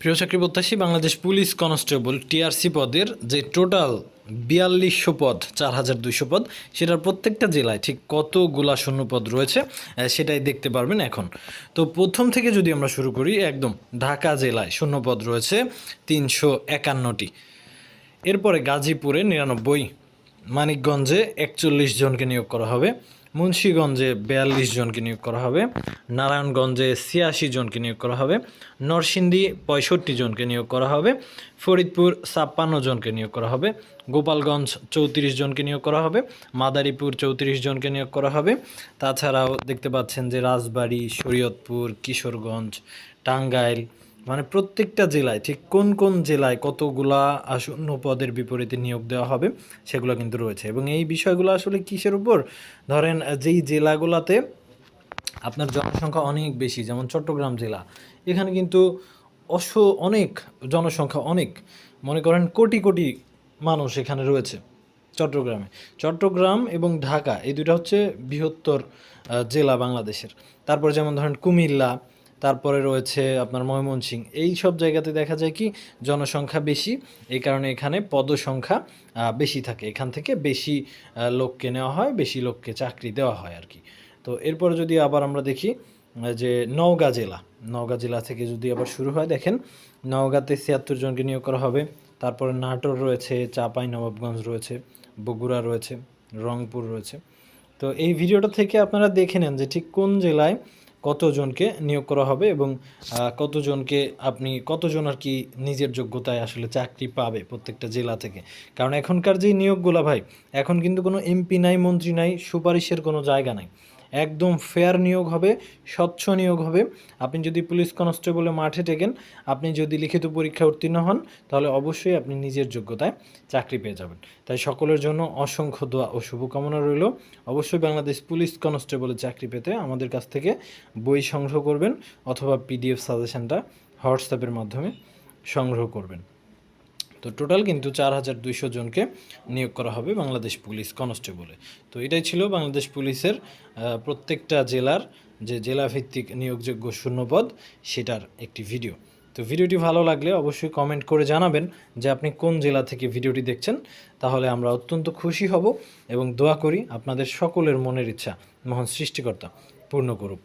প্রিয় চাকরি প্রত্যাশী বাংলাদেশ পুলিশ কনস্টেবল টিআরসি পদের যে টোটাল বিয়াল্লিশশো পদ চার হাজার দুইশো পদ, সেটার প্রত্যেকটা জেলায় ঠিক কতগুলা শূন্য পদ রয়েছে সেটাই দেখতে পারবেন এখন। তো প্রথম থেকে যদি আমরা শুরু করি, একদম ঢাকা জেলায় শূন্য পদ রয়েছে তিনশো একান্নটি। এরপরে গাজীপুরে নিরানব্বই, মানিকগঞ্জে একচল্লিশ জনকে নিয়োগ করা হবে। মুন্সীগঞ্জে বিয়াল্লিশ জনকে নিয়োগ করা হবে, নারায়ণগঞ্জে ছিয়াশি জনকে নিয়োগ করা হবে, নরসিংদী পঁয়ষট্টি জনকে নিয়োগ করা হবে, ফরিদপুর ছাপ্পান্ন জনকে নিয়োগ করা হবে, গোপালগঞ্জ চৌত্রিশ জনকে নিয়োগ করা হবে, মাদারীপুর চৌত্রিশ জনকে নিয়োগ করা হবে। তাছাড়াও দেখতে পাচ্ছেন যে রাজবাড়ী, শরীয়তপুর, কিশোরগঞ্জ, টাঙ্গাইল মানে প্রত্যেকটা জেলায়, ঠিক কোন কোন জেলায় কতগুলা আসন্ন পদের বিপরীতে নিয়োগ দেওয়া হবে, সেগুলো কিন্তু রয়েছে। এবং এই বিষয়গুলো আসলে কিসের উপর? ধরেন, যেই জেলাগুলোতে আপনার জনসংখ্যা অনেক বেশি, যেমন চট্টগ্রাম জেলা, এখানে কিন্তু অস অনেক জনসংখ্যা অনেক। মনে করেন কোটি কোটি মানুষ এখানে রয়েছে চট্টগ্রামে। চট্টগ্রাম এবং ঢাকা, এই দুটো হচ্ছে বৃহত্তর জেলা বাংলাদেশের। তারপর যেমন ধরেন কুমিল্লা তারপরে রয়েছে আপনার ময়মনসিং এই সব জায়গাতে দেখা যায় কি, জনসংখ্যা বেশি, এই কারণে এখানে পদসংখ্যা বেশি থাকে। এখান থেকে বেশি লোককে নেওয়া হয়, বেশি লোককে চাকরি দেওয়া হয় আর কি। তো এরপর যদি আবার আমরা দেখি যে নওগাঁ জেলা নওগাঁ জেলা থেকে যদি আবার শুরু হয়, দেখেন, নওগাঁতে ছিয়াত্তর জনকে নিয়োগ করা হবে। তারপরে নাটোর রয়েছে, চাপাই, নবাবগঞ্জ রয়েছে, বগুড়া রয়েছে, রংপুর রয়েছে। তো এই ভিডিওটা থেকে আপনারা দেখে নেন যে ঠিক কোন জেলায় কতজনকে নিয়োগ করা হবে এবং কতজনকে আপনি, কতজন আর কি নিজের যোগ্যতায় আসলে চাকরি পাবে প্রত্যেকটা জেলা থেকে? কারণ এখনকার যে নিয়োগগুলো ভাই, এখন কিন্তু কোনো এমপি নাই, মন্ত্রী নাই, সুপারিশের কোনো জায়গা নাই। একদম ফেয়ার নিয়োগ হবে, স্বচ্ছ নিয়োগ হবে। আপনি যদি পুলিশ কনস্টেবলে মাঠে টেকেন, আপনি যদি লিখিত পরীক্ষা উত্তীর্ণ হন, তাহলে অবশ্যই আপনি নিজের যোগ্যতায় চাকরি পেয়ে যাবেন। তাই সকলের জন্য অসংখ্য দোয়া ও শুভকামনা রইল। অবশ্যই বাংলাদেশ পুলিশ কনস্টেবলে চাকরি পেতে আমাদের কাছ থেকে বই সংগ্রহ করবেন অথবা পিডিএফ সাজেশনটা হোয়াটসঅ্যাপের মাধ্যমে সংগ্রহ করবেন। তো টোটাল কিন্তু চার হাজার দুইশো জনকে নিয়োগ করা হবে বাংলাদেশ পুলিশ কনস্টেবলে। তো এটাই ছিল বাংলাদেশ পুলিশের প্রত্যেকটা জেলার যে জেলাভিত্তিক নিয়োগযোগ্য শূন্যপদ, সেটার একটি ভিডিও। তো ভিডিওটি ভালো লাগলে অবশ্যই কমেন্ট করে জানাবেন যে আপনি কোন জেলা থেকে ভিডিওটি দেখছেন। তাহলে আমরা অত্যন্ত খুশি হব এবং দোয়া করি আপনাদের সকলের মনের ইচ্ছা মহান সৃষ্টিকর্তা পূর্ণ করুক।